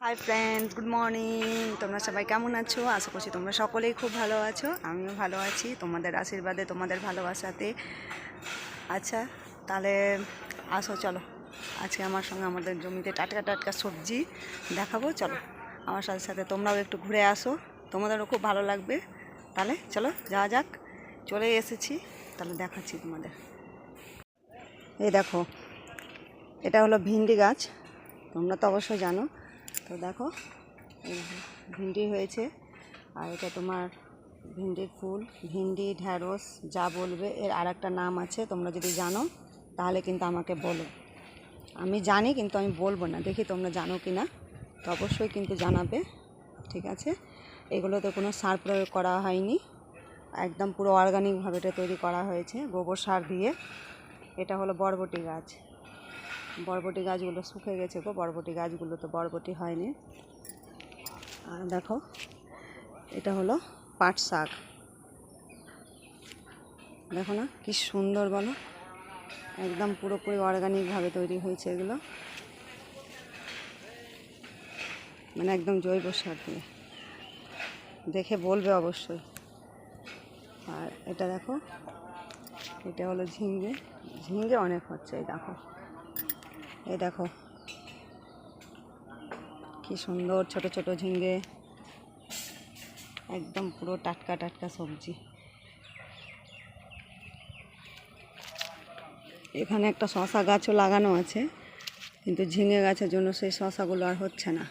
Hi friends good morning তোমরা সবাই কেমন আছো? আশা করছি তোমরা সকলেই খুব ভালো আছো। আমিও ভালো আছি। তোমাদের আশীর্বাদে, তোমাদের ভালোবাসাতে। আচ্ছা তাহলে আসো, চলো। আজকে আমার সঙ্গে আমাদের জমিতে টাটকা টাটকা সবজি দেখাবো, চলো। আমার সাথে সাথে তোমরাও একটু ঘুরে আসো। তোমাদেরও খুব ভালো লাগবে। তাহলে চলো, যাওয়া যাক। চলে এসেছি। তাহলে দেখাচ্ছি তোমাদের। এই দেখো, এটা হলো ভিন্ডি গাছ। তোমরা তো অবশ্যই জানো। তো দেখো ভিন্ডি হয়েছে। আর এটা তোমার ভিন্ডির ফুল। ভিন্ডি, ঢ্যাঁড়স, যা বলবে, এর আর একটা নাম আছে, তোমরা যদি জানো, তাহলে কিন্তু আমাকে বলো। আমি জানি, কিন্তু আমি বলব না। দেখি তোমরা জানো কি না? তো অবশ্যই কিন্তু জানাবে, ঠিক আছে? এগুলোতে কোনো সার প্রয়োগ করা হয়নি। একদম পুরো অর্গানিকভাবে এটা তৈরি করা হয়েছে, গোবর সার দিয়ে। এটা হলো বরবটি গাছ। বরবটি গাছগুলো শুকে গেছে গো, বরবটি গাছগুলো তো বরবটি হয়নি। আর দেখো, এটা হলো পাট শাক। দেখো না, কি সুন্দর বলো। একদম পুরোপুরি অর্গানিকভাবে তৈরি হয়েছে এগুলো। মানে একদম জৈব সার দিয়ে। দেখে বলবে অবশ্যই। আর এটা দেখো, এটা হলো ঝিঙ্গে। ঝিঙ্গে অনেক হচ্ছে, এই দেখো। এই দেখো। কি সুন্দর ছোট ছোট ঝিঙ্গে। একদম পুরো টাটকা টাটকা সবজি। এখানে একটা শশা গাছও লাগানো আছে, কিন্তু ঝিঙে গাছের জন্য সেই শশাগুলো আর হচ্ছে না।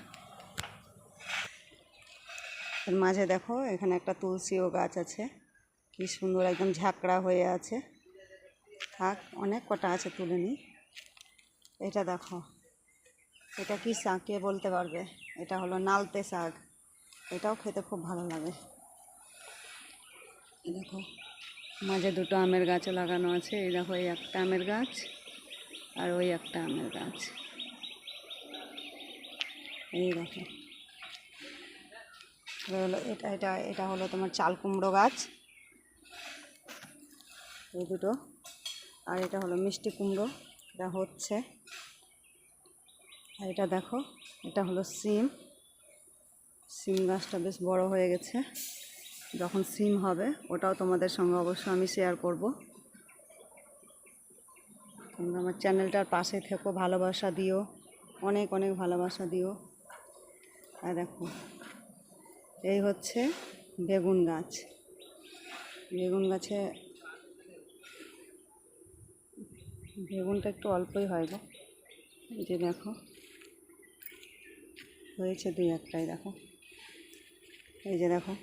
এর মাঝে দেখো, এখানে একটা তুলসীও গাছ আছে। কি সুন্দর একদম ঝাঁকড়া হয়ে আছে। থাক, অনেক কটা আছে তুলে নিই। এটা দেখো। এটা কি শাক কে বলতে পারবে? এটা হলো নালতে শাক। এটাও খেতে খুব ভালো লাগে। দেখো, মাঝে দুটো আমের গাছও লাগানো আছে। এই দেখো, এই একটা আমের গাছ আর ওই একটা আমের গাছ। এই দেখো। হলো, এটা এটা এটা হলো তোমার চাল কুমড়ো গাছ। এই দুটো। আর এটা হলো মিষ্টি কুমড়ো। এটা হচ্ছে। আর এটা দেখো, এটা হলো সিম। সিম গাছটা বেশ বড় হয়ে গেছে। যখন সিম হবে, ওটাও তোমাদের সঙ্গে অবশ্যই আমি শেয়ার করব। তোমরা আমার চ্যানেলটার পাশে থেকো, ভালোবাসা দিও, অনেক অনেক ভালোবাসা দিও। আর দেখো, এই হচ্ছে বেগুন গাছ। বেগুন গাছে বেগুনটা একটু অল্পই হয় গো। এই যে দেখো, হয়েছে দুই একটাই, দেখো। এই যে দেখো